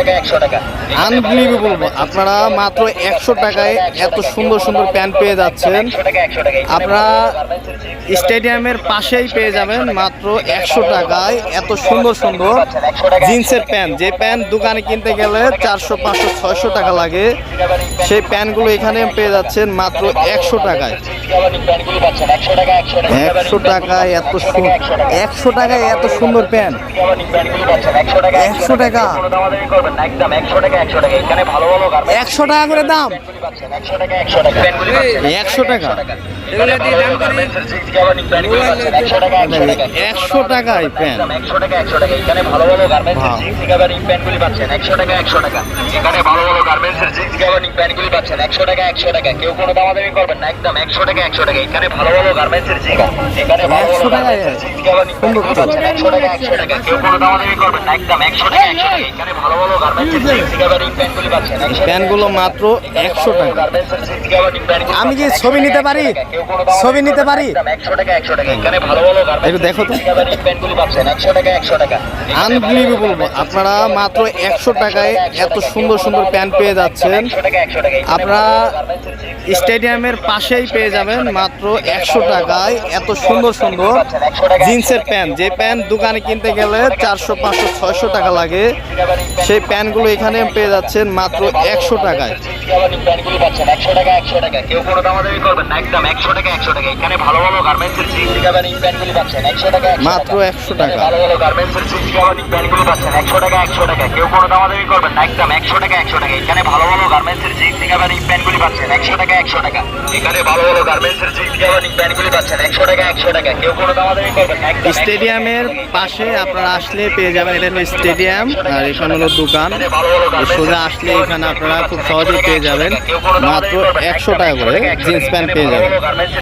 টাকা একশো টাকা। আনবিলিভেবল আপনারা মাত্র একশো টাকায় এত সুন্দর সুন্দর প্যান্ট পেয়ে যাচ্ছেন। আপনারা স্টেডিয়ামের পাশেই পেয়ে যাবেন মাত্র একশো টাকায় এত সুন্দর সুন্দর জিন্সের প্যান্ট। যে প্যান্ট দোকানে কিনতে গেলে চারশো পাঁচশো ছয়শো টাকা লাগে সেই প্যান্টগুলো এখানে পেয়ে যাচ্ছেন মাত্র একশো টাকায়। একশো টাকা একশো টাকা একশো টাকায় এত সুন্দর একশো টাকায় এত সুন্দর প্যান্ট। একশো টাকা। একদম একশো টাকা একশো টাকা এখানে ভালো ভালো একশো টাকা করে দাম একশো টাকা একশো টাকা একশো টাকা একশো টাকা একশো টাকা টাকায় প্যান্ট একশো টাকা একশো টাকা এখানে ভালো ভালো গার্মেন্টসের জিন্স গার্মেন্ট প্যান্টগুলি পাচ্ছেন একশো টাকা একশো টাকা এখানে ভালো ভালো গার্মেন্টসের জিন্স গার্মেন্ট প্যান্টগুলি পাচ্ছেন একশো টাকা একশো টাকা কেউ কোনো দামাদামি করবেন না একদম একশো টাকা একশো টাকা এখানে ভালো ভালো গার্মেন্টসের জিন্স এখানে ভালো ভালো 100 গার্মেন্টসের জিন্স পাচ্ছেন একশো টাকা একশো টাকা কেউ কোনো দামাদামি করবেন না একদম একশো টাকা একশো টাকা এখানে ভালো ভালো প্যান্টগুলো মাত্র একশো টাকা আমি কি ছবি নিতে পারি? ছবি নিতে পারি? একটু দেখো তো। আনবিলিভেবল আপনারা মাত্র একশো টাকায় এত সুন্দর সুন্দর প্যান্ট পেয়ে যাচ্ছেন আপনারা স্টেডিয়ামের পাশেই পেয়ে যাবেন মাত্র একশো টাকায় এত সুন্দর সুন্দর জিন্সের প্যান্ট যে প্যান্ট দোকানে কিনতে গেলে চারশো, পাঁচশো, ছয়শো টাকা লাগে, সেই প্যান্টগুলো এখানে পেয়ে যাচ্ছেন মাত্র একশো টাকায় পাচ্ছেন একশো টাকা একশো কেউ কোনো করবেন একশো টাকা একশো টাকা এখানে ভালো ভালো পাচ্ছেন একশো মাত্র একশো টাকা ভালো ভালো গার্মেন্টসের পাচ্ছেন একশো টাকা একশো টাকা কেউ কোনো একশো টাকা একশো টাকা এখানে ভালো ভালো গার্মেন্টসের গার্মেন্ট প্যান্টগুলি পাচ্ছেন একশো টাকা একশো টাকা। এখানে ভালো ভালো গার্মেন্টসের প্যান্টগুলি পাচ্ছেন একশো টাকা একশো টাকা। কেউ কোনো দামাদামি করবেন স্টেডিয়ামের পাশে আপনারা আসলে পেয়ে যাবেন এটা হলো স্টেডিয়াম আর এখানে হলো দোকান। সোজা আসলে এখানে আপনারা খুব সহজেই পেয়ে যাবেন। মাত্র একশো টাকা করে জিন্স প্যান্ট পেয়ে যাবেন।